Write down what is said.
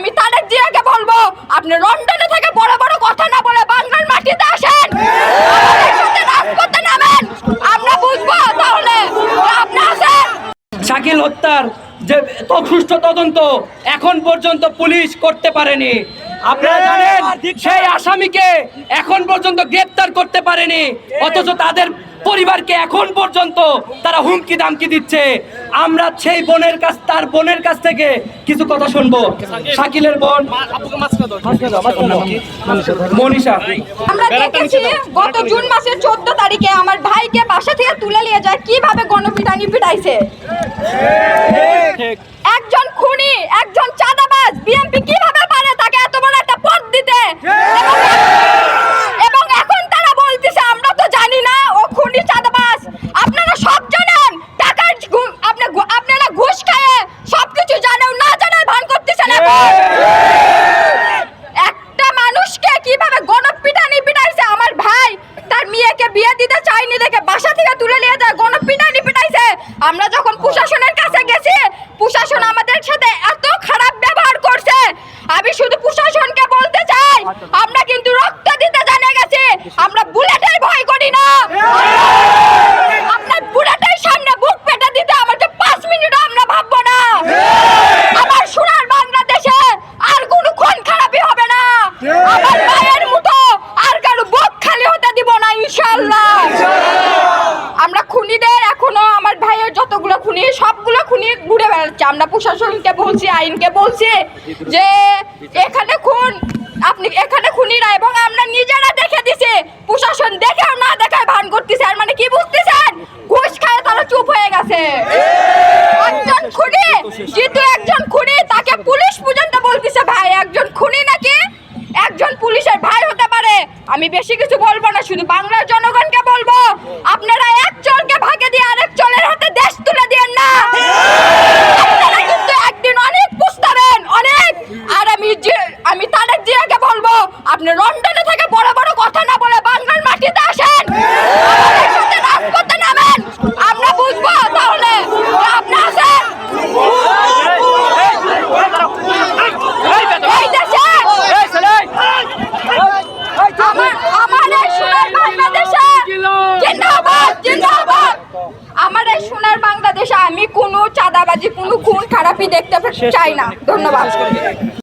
আমি তাদের দিয়ে বলব, আপনি লন্ডনে থেকে বড় বড় কথা না বলে বাংলার মাটিতে আসেন। নামেন। আমরা বুঝব তাহলে। আসেন। শাকিল হত্যার যে সুষ্ঠু তদন্ত এখন পর্যন্ত পুলিশ করতে পারেনি। আপনারা জানেন সেই আসামিকে এখন পর্যন্ত গ্রেপ্তার করতে পারেনি অথচ তাদের পরিবারকে এখন পর্যন্ত তারা হুমকি দামকি দিচ্ছে। আমরা সেই বোনের কাছ তার বোনের কাছ থেকে কিছু কথা শুনব। শাকিলের বোন। মনীষা। আমরা দেখেছি গত জুন মাসের চোদ্দ তারিখে আমার ভাইকে বাসা থেকে তুলে নিয়ে যায়। কীভাবে গণপিটানি পিটাইছে একজন খুনি একজন চাঁদাবাজ বিএমপি কীভাবে পারে তাকে এত বড় একটা পদ দিতে এবং- এবং এখন তারা বলতেছে আমরা তো জানি না ও খুনি চাঁদাবাজ আপনারা সব জানেন টাকার ঘু- আপনি ঘু- আপনারা ঘুষ খায় সবকিছু জানেও না জানার ভান করতেছেন এখন একটা মানুষকে কীভাবে গণপিটানি পিটাইছে আমার ভাই তার মেয়েকে বিয়ে দেখে বাসা থেকে তুলে নিয়ে যায়, গণপিটানি পিটাইছে। আমরা যখন প্রশাসনের কাছে গেছি, প্রশাসন আমাদের সাথে এত খারাপ ব্যবহার করছে। আমি শুধু প্রশাসনকে বলতে চাই, আমরা কিন্তু রক্ত দিতে জানে গেছি, আমরা বুলেটের ভয় করি না আপনার বুলেটের সামনে বুক পেটে দিতে আমাকে পাঁচ মিনিট আমরা ভাববো না আমার সোনার বাংলাদেশে আর কোনো খুন খারাপই হবে না আমার মায়ের মতো আর কারও বুক খালি হতে দিব না ইনশাআল্লাহ আমরা খুনিদের এখনও আমার ভাইয়ের যতগুলো খুনি, সবগুলো খুনি ঘুরে বেড়াচ্ছে। আমরা প্রশাসনকে বলছি, আইনকে বলছি যে এখানে খুন, আপনি এখানে খুনিরা এবং আমরা নিজেরা দেখে দিছি। প্রশাসন দেখেও না দেখায় ভান করতেছে আর মানে কি বুঝতেছেন? ঘুষ খায় তারা চুপ হয়ে গেছে। একজন খুনি, যেহেতু একজন খুনি, তাকে পুলিশ পর্যন্ত বলতেছে, ভাই, একজন খুনি নাকি? একজন পুলিশের ভাই হতে পারে। আমি বেশি কিছু বলব না, শুধু বাংলার জনগণকে বলব আপনারা একজনকে ভাগে দিয়ে আরেক জনের হাতে দেশ তুলে দিয়েন না আপনারা কিন্তু একদিন অনেক পুষতাবেন অনেক আর আমি যে- আমি তারেক জিয়াকে বলব আপনি লন্ডনে থেকে বড় বড় কথা না বলে বাংলার মাটিতে আসেন। আমাদের সাথে রাজপথে নামেন। আমরা বুঝব তাহলে আপনি আসেন এই দেশে। আমার আমার সোনার বাংলাদেশে। জিন্দাবাদ জিন্দাবাদ। আমার এই সোনার বাংলাদেশে আমি কোনো চাঁদাবাজি কোনো খুন খারাপই দেখতে চাই না। ধন্যবাদ।